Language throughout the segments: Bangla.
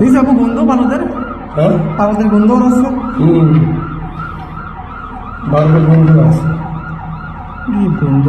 দিস আপু গন্ধ পানাদের হ্যাঁ? পানাদের গন্ধ আছে হুম। বারবার বন্ধু আছে। কি গন্ধ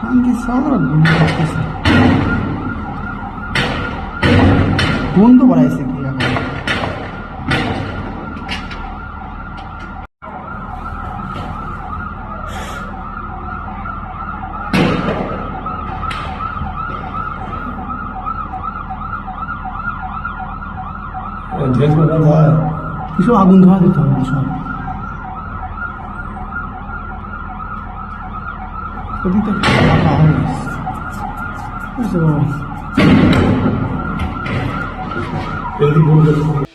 খানকি সারা গন্ধ আসতেছে গন্ধ বাড়াইছে কি এখন ঢেল করে হয় কিছু আগুন ধোয়া দিতে হবে সব। Evita macarrões. Né? Mas eu... Eu de